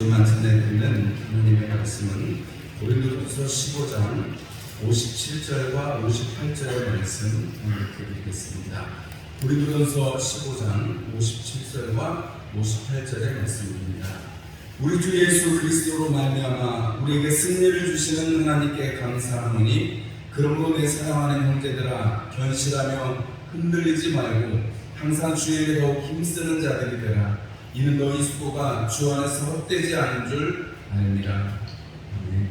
오늘만 전해드리는 하나님의 말씀은 고린도전서 15장 57절과 58절의 말씀 읽어드리겠습니다. 고린도전서 15장 57절과 58절의 말씀입니다. 우리 주 예수 그리스도로 말미암아 우리에게 승리를 주시는 하나님께 감사하노니 그러므로 내 사랑하는 형제들아 견실하며 흔들리지 말고 항상 주에게 더욱 힘쓰는 자들이 되라 이는 너희 수고가 주 안에서 헛되지 않은 줄 아멘.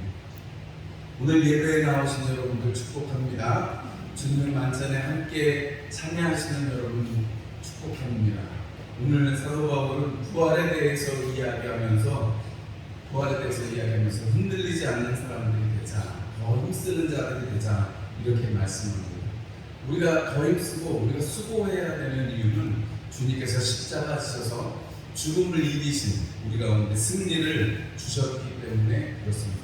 오늘 예배에 나오신 여러분들 축복합니다. 주님의 만찬에 함께 참여하시는 여러분 축복합니다. 오늘 사도 바울은 부활에 대해서 이야기하면서 부활에 대해서 이야기하면서 흔들리지 않는 사람들이 되자 더 힘쓰는 자들이 되자 이렇게 말씀합니다. 우리가 더 힘쓰고 우리가 수고해야 되는 이유는 주님께서 십자가 지셔서 죽음을 이기신 우리 가운데 승리를 주셨기 때문에 그렇습니다.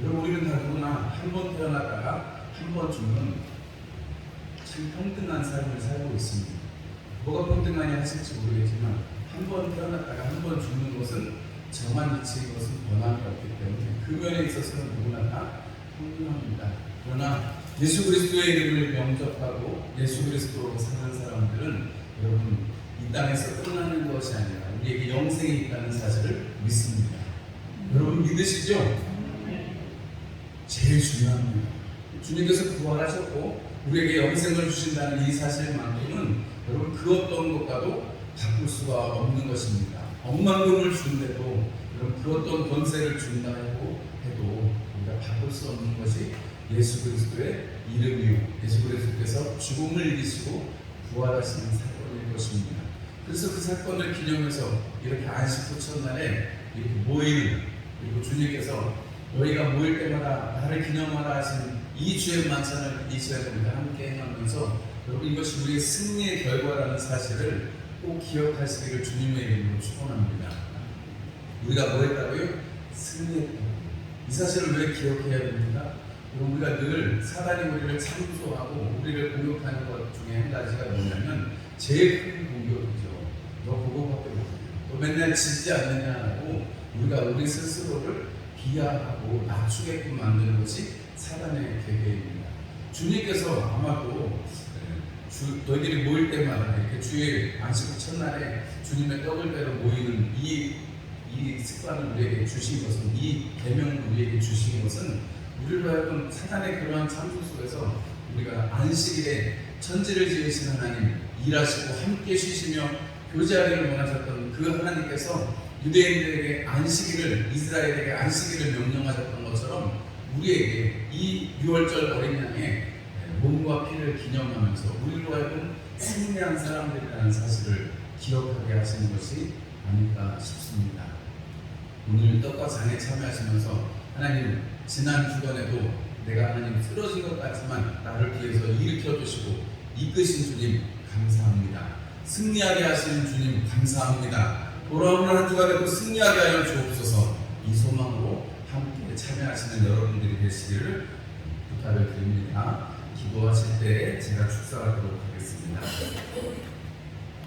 여러분 우리는 다 누구나 한 번 태어났다가 한 번 죽는 참 평등한 삶을 살고 있습니다. 뭐가 평등하냐 하실지 모르겠지만 한 번 태어났다가 한 번 죽는 것은 정한 이치인 것은 변함이 없기 때문에 그 면에 있어서는 누구나 다 평등합니다. 그러나 예수 그리스도의 이름을 영접하고 예수 그리스도로 사는 사람들은 여러분 이 땅에서 끝나는 것이 아니라 우리에게 영생이 있다는 사실을 믿습니다. 여러분 믿으시죠? 제일 중요합니다. 주님께서 부활하셨고 우리에게 영생을 주신다는 이 사실만큼은 여러분 그 어떤 것과도 바꿀 수가 없는 것입니다. 억만 돈을 주는데도 여러분 그 어떤 권세를 준다 해도 해도 우리가 바꿀 수 없는 것이 예수 그리스도의 이름이요 예수 그리스도께서 죽음을 이기시고 부활하시는 사건일 것입니다. 그래서 그 사건을 기념해서 이렇게 안식 후 첫날에 이렇게 모이는 그리고 주님께서 너희가 모일 때마다 나를 기념하라 하신 이 주의 만찬을 잊어야 됩니다. 함께 행하면서 여러분 이것이 우리의 승리의 결과라는 사실을 꼭 기억하시기를 주님의 이름으로 축원합니다. 우리가 뭐 했다고요? 승리했다. 이 사실을 왜 기억해야 됩니까? 그럼 우리가 늘 사단이 우리를 참소하고 우리를 공격하는 것 중에 한 가지가 뭐냐면 제일 큰 공격이죠. 너 그거밖에 못해. 또 맨날 지지 않느냐고 우리가 우리 스스로를 비하하고 낮추게끔 만드는 것이 사단의 계획입니다. 주님께서 아마도 주, 너희들이 모일 때마다 이렇게 주의 안식 첫날에 주님의 떡을 배러 모이는 이, 이 습관을 우리에게 주신 것은 이 계명을 우리에게 주신 것은 우리로 하여금 사단의 그러한 참소 속에서 우리가 안식일에 천지를 지으신 하나님 일하시고 함께 쉬시며 교제하기를 원하셨던 그 하나님께서 유대인들에게 안식일을 이스라엘에게 안식일을 명령하셨던 것처럼 우리에게 이 6월절 어린 양의 몸과 피를 기념하면서 우리로 하여금 승리한 사람들이라는 사실을 기억하게 하시는 것이 아닐까 싶습니다. 오늘 떡과 장에 참여하시면서 하나님 지난 주간에도 내가 하나님 쓰러진 것 같지만 나를 위해서 일으켜 주시고 이끄신 주님 감사합니다. 승리하게 하시는 주님 감사합니다. 돌아오는 한 주간에도 승리하게 하여 주옵소서 이 소망으로 함께 참여하시는 여러분들이 되시기를 부탁을 드립니다. 기도하실 때 제가 축사하도록 하겠습니다.